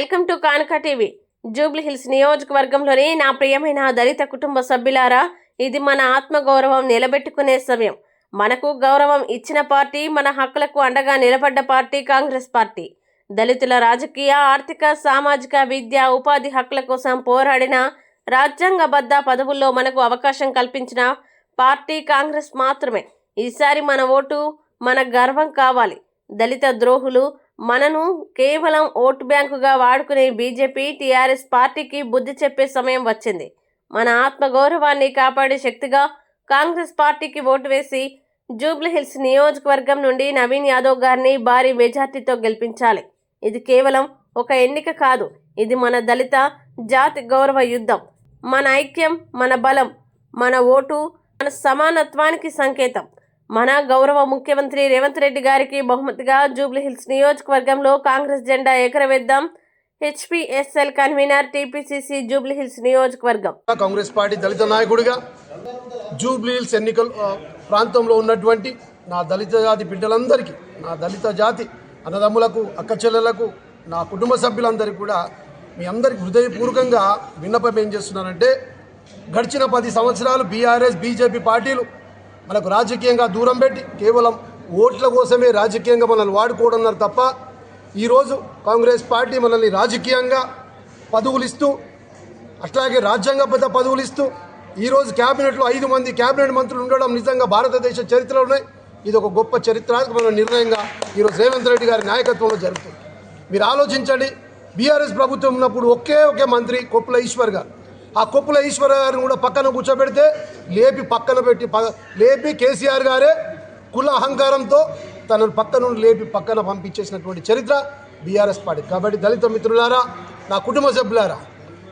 Welcome to Kanuka TV. Jubilee Hills నియోజకవర్గంలోని నా ప్రియమైన దళిత కుటుంబ సభ్యులారా ఇది మన ఆత్మగౌరవం నిలబెట్టుకునే సమయం. మనకు గౌరవం ఇచ్చిన పార్టీ మన హక్కులకు అండగా నిలబడ్డ పార్టీ కాంగ్రెస్ పార్టీ. దళితుల రాజకీయ ఆర్థిక సామాజిక విద్య ఉపాధి హక్కుల కోసం పోరాడిన రాజ్యాంగబద్ధ పదవుల్లో మనకు అవకాశం కల్పించిన పార్టీ కాంగ్రెస్ మాత్రమే. ఈసారి మన ఓటు మన గర్వం కావాలి. దళిత ద్రోహులు మనను కేవలం ఓటు బ్యాంకుగా వాడుకునే బీజేపీ టీఆర్ఎస్ పార్టీకి బుద్ధి చెప్పే సమయం వచ్చింది. మన ఆత్మగౌరవాన్ని కాపాడే శక్తిగా కాంగ్రెస్ పార్టీకి ఓటు వేసి జూబ్లీహిల్స్ నియోజకవర్గం నుండి నవీన్ యాదవ్ గారిని భారీ మెజార్టీతో గెలిపించాలి. ఇది కేవలం ఒక ఎన్నిక కాదు ఇది మన దళిత జాతి గౌరవ యుద్ధం. మన ఐక్యం మన బలం మన ఓటు మన సమానత్వానికి సంకేతం. మన గౌరవ ముఖ్యమంత్రి రేవంత్ రెడ్డి గారికి బహుమతిగా జూబ్లీహిల్స్ నియోజకవర్గంలో కాంగ్రెస్ జెండా ఎగరవేద్దాం. హెచ్పిఎస్ఎల్ కన్వీనర్ టీపీసీసీ జూబ్లీహిల్స్ నియోజకవర్గం. కాంగ్రెస్ పార్టీ దళిత నాయకుడిగా జూబ్లీహిల్స్ ఎన్నికల ప్రాంతంలో ఉన్నటువంటి నా దళిత జాతి బిడ్డలందరికీ నా దళిత జాతి అన్నదమ్ములకు అక్క చెల్లెలకు నా కుటుంబ సభ్యులందరికీ కూడా మీ అందరికి హృదయపూర్వకంగా విన్నపం ఏం చేస్తున్నానంటే గడిచిన పది సంవత్సరాలు బీఆర్ఎస్ బీజేపీ పార్టీలు మనకు రాజకీయంగా దూరం పెట్టి కేవలం ఓట్ల కోసమే రాజకీయంగా మనల్ని వాడుకోవడన్నారు తప్ప ఈరోజు కాంగ్రెస్ పార్టీ మనల్ని రాజకీయంగా పదవులు ఇస్తూ అట్లాగే రాజ్యాంగబద్ధ పదవులు ఇస్తూ ఈరోజు క్యాబినెట్లో ఐదు మంది క్యాబినెట్ మంత్రులు ఉండడం నిజంగా భారతదేశ చరిత్రలోనే ఇది ఒక గొప్ప చరిత్రాత్మక నిర్ణయంగా ఈరోజు రేవంత్ రెడ్డి గారి నాయకత్వంలో జరుగుతుంది. మీరు ఆలోచించండి బీఆర్ఎస్ ప్రభుత్వం ఉన్నప్పుడు ఒకే ఒకే మంత్రి కొప్పుల ఈశ్వర్ గారు. ఆ కొప్పుల ఈశ్వర్ గారిని కూడా పక్కన కూర్చోబెడితే లేపి పక్కన పెట్టి ప- లేపి కేసీఆర్ గారే కుల అహంకారంతో తనను పక్కన లేపి పక్కన పంపించేసినటువంటి చరిత్ర బీఆర్ఎస్ పార్టీ. కాబట్టి దళిత మిత్రులారా నా కుటుంబ సభ్యులారా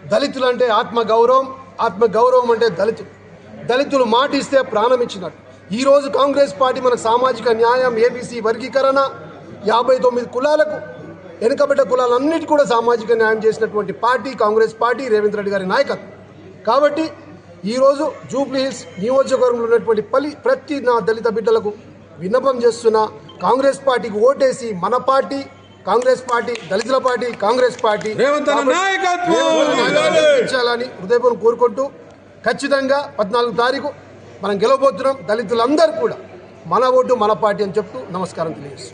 దళితులు అంటే ఆత్మ గౌరవం ఆత్మ గౌరవం అంటే దళితులు దళితులు మాట ఇస్తే ప్రాణం ఇచ్చినట్టు. ఈరోజు కాంగ్రెస్ పార్టీ మన సామాజిక న్యాయం ఏబీసీ వర్గీకరణ యాభై తొమ్మిది కులాలకు వెనుకబడ్డ కులాలన్నిటి కూడా సామాజిక న్యాయం చేసినటువంటి పార్టీ కాంగ్రెస్ పార్టీ రేవంత్ రెడ్డి గారి నాయకత్వం. కాబట్టి ఈరోజు జూబ్లీ హిల్స్ నియోజకవర్గంలో ఉన్నటువంటి పలి ప్రతి నా దళిత బిడ్డలకు విన్నపం చేస్తున్న కాంగ్రెస్ పార్టీకి ఓటేసి మన పార్టీ కాంగ్రెస్ పార్టీ దళితుల పార్టీ కాంగ్రెస్ పార్టీ గెలిపించాలని హృదయపూర్వకం కోరుకుంటూ ఖచ్చితంగా పద్నాలుగు తారీఖు మనం గెలవబోతున్నాం దళితులందరూ కూడా. మన ఓటు మన పార్టీ అని చెప్తూ నమస్కారం తెలియజేస్తున్నాం.